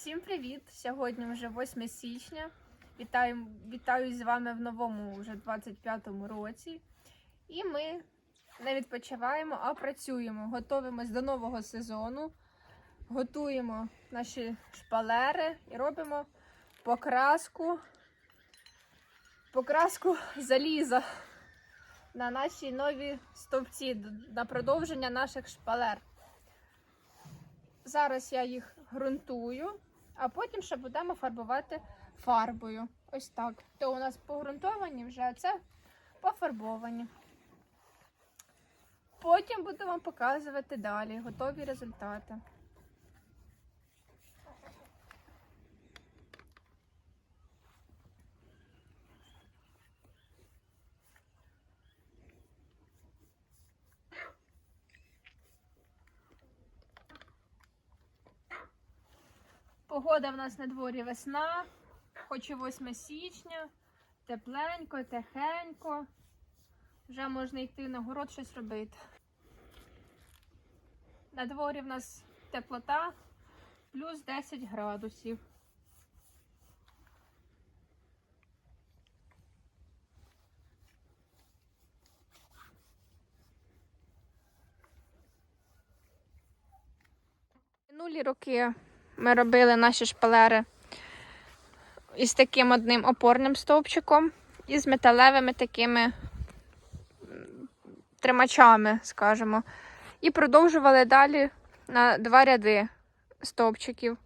Всім привіт! Сьогодні вже 8 січня. Вітаю, вітаю з вами в новому вже 25-му році. І ми не відпочиваємо, а працюємо. Готуємось до нового сезону, готуємо наші шпалери і робимо покраску, покраску заліза на наші нові стовпці на продовження наших шпалер. Зараз я їх ґрунтую, а потім ще будемо фарбувати фарбою. Ось так. То у нас погрунтовані вже, а це пофарбовані. Потім буду вам показувати далі готові результати. Погода в нас на дворі весна, хоч і 8 січня, тепленько, тихенько. Вже можна йти на город щось робити. На дворі в нас теплота плюс 10 градусів. Минулі роки ми робили наші шпалери із таким одним опорним стовпчиком і з металевими такими тримачами, скажімо. І продовжували далі на два ряди стовпчиків.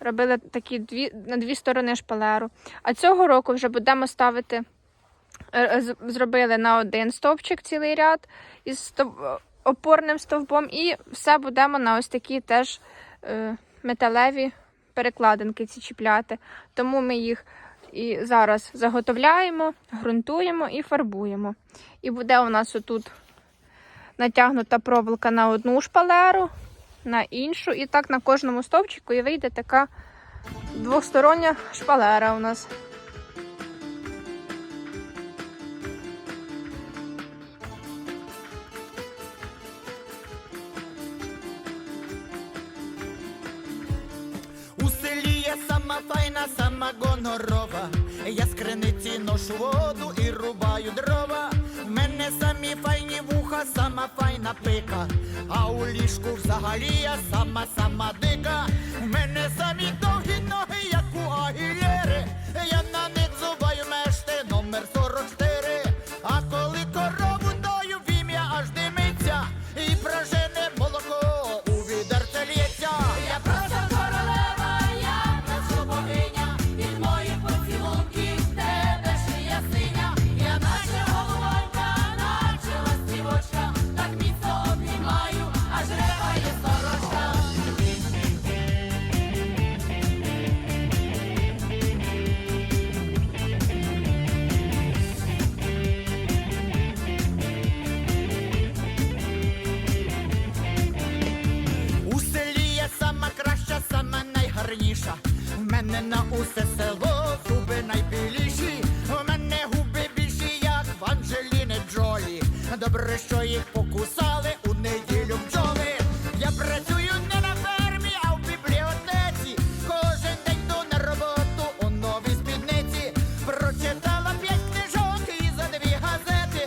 Робили такі дві, на дві сторони шпалеру. А цього року вже будемо ставити, е, зробили на один стовпчик цілий ряд із стов- опорним стовпом, і все будемо на ось такі теж е, металеві перекладинки ці чіпляти. Тому ми їх і зараз заготовляємо, ґрунтуємо і фарбуємо. І буде у нас отут натягнута проволока на одну шпалеру, на іншу, і так на кожному стовпчику і вийде така двостороння шпалера у нас. Сама файна, сама гонорова. Я з криниці ношу воду і рубаю дрова. В мене самі файні вуха, сама файна пика. А у ліжку взагалі я сама сама дика. В мене самі довгі В мене на усе село зуби найбіліші. В мене губи більші, як в Анджеліни Джолі. Добре, що їх покусали,